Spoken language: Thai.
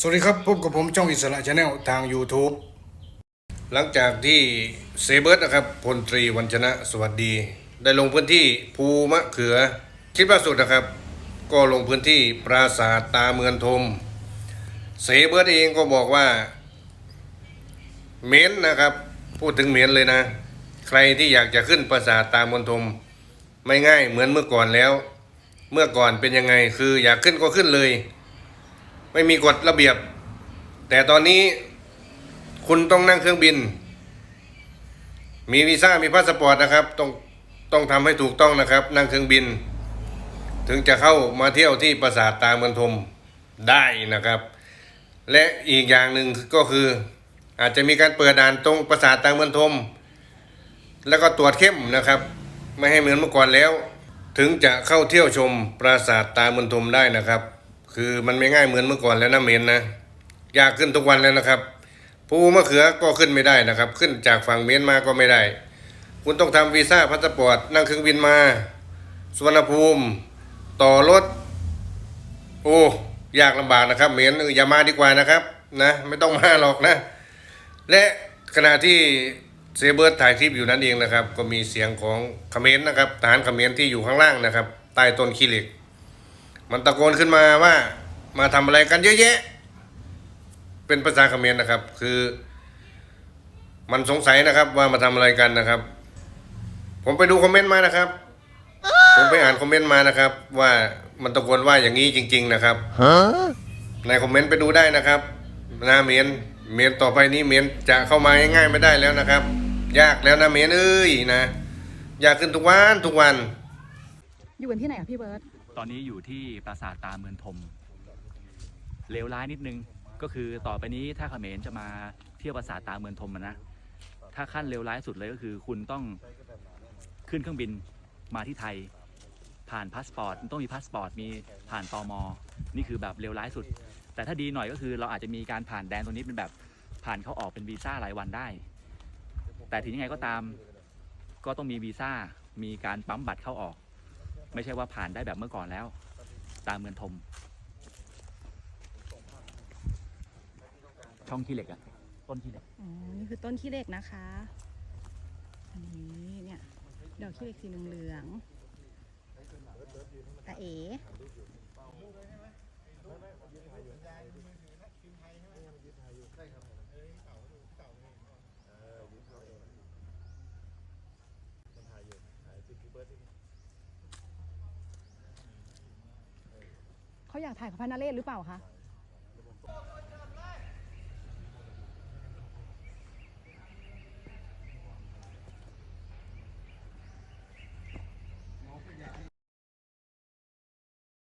สวัสดีครับพบกับผมช่องอิสระชาแนลทาง YouTube หลังจากที่เซเบิร์ตนะครับพลตรีวัญชนะสวัสดี ได้ลงพื้นที่ภูมะเขือคลิปล่าสุดนะครับ ก็ลงพื้นที่ปราสาทตาเมือนทมเซเบิร์ตเองก็บอกว่าเม้นนะครับ พูดถึงเม้นเลยนะ ใครที่อยากจะขึ้นปราสาทตาเมือนทม ไม่ง่ายเหมือนเมื่อก่อนแล้ว เมื่อก่อนเป็นยังไงคืออยากขึ้นก็ขึ้นเลย ไม่มีกฎระเบียบ แต่ตอนนี้คุณต้องนั่งเครื่องบิน มีวีซ่ามีพาสปอร์ตนะครับต้องต้องทำให้ถูกต้องนะครับ นั่งเครื่องบิน ถึงจะเข้ามาเที่ยวที่ปราสาทตาเมืองทมได้นะครับ และอีกอย่างหนึ่งก็คือ อาจจะมีการเปิดด่านตรงปราสาทตาเมืองทม แล้วก็ตรวจเข้มนะครับ ไม่ให้เหมือนเมื่อก่อนแล้ว ถึงจะเข้าเที่ยวชมปราสาทตาเมืองทมได้นะครับ คือมันไม่ง่ายเหมือนเมื่อก่อนแล้วนะเมนนะยากขึ้นทุกวันแล้วนะครับภูมะเขือก็ขึ้นไม่ได้นะครับ ขึ้นจากฝั่งเมียนมาก็ไม่ได้ คุณต้องทำวีซ่าพาสปอร์ตนั่งเครื่องบินมาสุวรรณภูมิ ต่อรถ โอ้ยากลำบากนะครับ เมียนอย่ามาดีกว่านะครับนะไม่ต้องมาหรอกนะ และขณะที่เซเบิร์ตถ่ายคลิปอยู่นั้นเองนะครับ ก็มีเสียงของเขมรนะครับทหารเขมรที่อยู่ข้างล่างนะครับใต้ต้นขี้เหล็ก มันตะโกนขึ้นมาว่า มาทำอะไรกันเยอะแยะ เป็นภาษาเขมรนะครับ คือ มันสงสัยนะครับ ว่ามาทำอะไรกันนะครับ ผมไปดูคอมเมนต์มานะครับ ผมไปอ่านคอมเมนต์มานะครับ ว่ามันตะโกนว่าอย่างนี้จริง ๆ นะครับในคอมเมนต์ไปดูได้นะครับนะเมียนเมียนต่อไปนี้เมียนจะเข้ามาง่ายๆไม่ได้แล้วนะครับ ยากแล้วนะเมียนเอ้ยนะ ยากขึ้นทุกวันทุกวัน อยู่กันที่ไหนอะพี่เบิร์ต ตอนนี้อยู่ที่ปราสาทตาเมืองทมเลวร้ายนิดนึงก็คือต่อไปนี้ถ้าเขมรจะมาเที่ยวปราสาทตาเมืองทมนะถ้าขั้นเลวร้ายสุดเลยก็คือ คุณต้องขึ้นเครื่องบินมาที่ไทย ผ่านพาสปอร์ตต้องมีพาสปอร์ตมีผ่านตอมนี่คือแบบเลวร้ายสุด แต่ถ้าดีหน่อยก็คือเราอาจจะมีการผ่านแดนตรงนี้เป็นแบบผ่านเข้าออกเป็นวีซ่ารายวันได้ แต่ถึงยังไงก็ตามก็ต้องมีวีซ่ามีการปั๊มบัตรเข้าออก ไม่ใช่ว่าผ่านได้แบบเมื่อก่อนแล้ว ตามเมืองทม ช่องขี้เหล็กอะต้นขี้เหล็กอ๋อนี่คือต้นขี้เหล็กนะคะ อันนี้เนี่ยดอกขี้เหล็กสีเหลืองๆตาเอ๋ เขาอยากถ่ายกับพระนเรศหรือเปล่าคะ